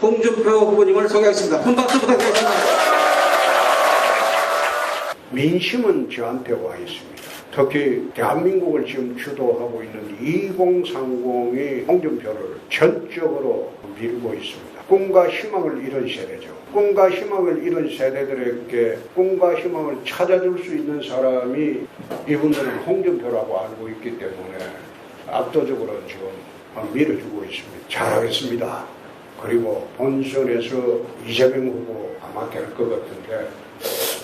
홍준표 후보님을 소개하겠습니다. 큰 박수 부탁드리겠습니다. 민심은 저한테 와 있습니다. 특히 대한민국을 지금 주도하고 있는 2030이 홍준표를 전적으로 밀고 있습니다. 꿈과 희망을 잃은 세대죠. 꿈과 희망을 잃은 세대들에게 꿈과 희망을 찾아줄 수 있는 사람이 이분들은 홍준표라고 알고 있기 때문에 압도적으로 지금 밀어주고 있습니다. 잘하겠습니다. 그리고 본선에서 이재명 후보 아마 될 것 같은데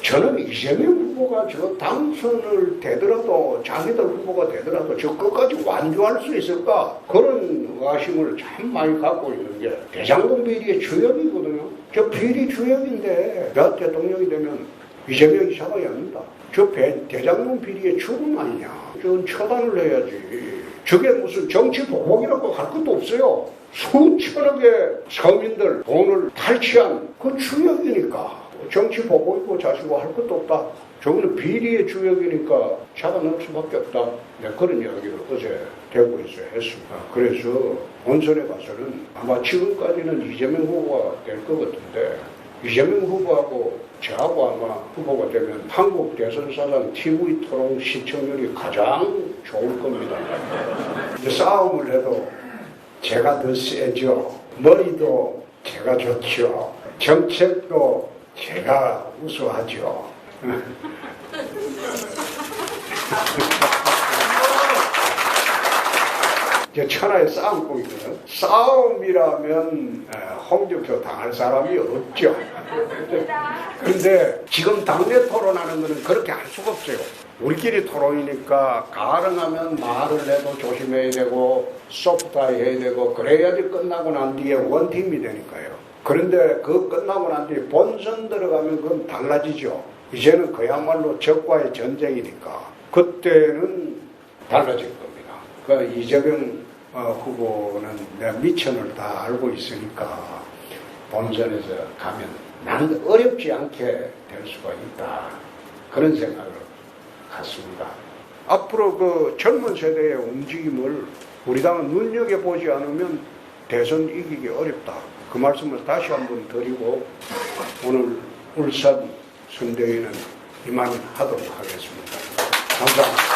저는 이재명 후보가 저 당선을 되더라도 자기들 후보가 되더라도 저 끝까지 완주할 수 있을까 그런 의심을 참 많이 갖고 있는 게 대장동 비리의 주역이거든요. 저 비리 주역인데 몇 대통령이 되면 이재명이 잡아야 합니다. 저 배- 대장동 비리의 주범 아니냐. 저건 처단을 해야지. 저게 무슨 정치 보복이라고 할 것도 없어요. 수천억의 서민들 돈을 탈취한 그 주역이니까 정치 보복이고 자시고 할 것도 없다. 저거는 비리의 주역이니까 잡아넣을 수밖에 없다. 네, 그런 이야기를 어제 대구에서 했습니다. 그래서 본선에 가서는 아마 지금까지는 이재명 후보가 될 것 같은데 이재명 후보하고 저하고 아마 후보가 되면 한국 대선 사상 TV 토론 시청률이 가장 좋을 겁니다. 싸움을 해도 제가 더 세죠. 머리도 제가 좋죠. 정책도 제가 우수하죠. 천하의 싸움꾼이거든. 싸움이라면 에, 홍준표 당할 사람이 없죠. 근데 지금 당내 토론하는 거는 그렇게 할 수가 없어요. 우리끼리 토론이니까 가능하면 말을 해도 조심해야 되고 소프트하게 해야 되고 그래야지 끝나고 난 뒤에 원팀이 되니까요. 그런데 그 끝나고 난 뒤에 본선 들어가면 그건 달라지죠. 이제는 그야말로 적과의 전쟁이니까 그때는 달라질 겁니다. 그 이재명 어, 후보는 내 미천을 다 알고 있으니까 본선에서 가면 나는 어렵지 않게 될 수가 있다. 그런 생각을 갖습니다. 앞으로 그 젊은 세대의 움직임을 우리 당은 눈여겨보지 않으면 대선 이기기 어렵다. 그 말씀을 다시 한번 드리고 오늘 울산 선대위는 이만 하도록 하겠습니다. 감사합니다.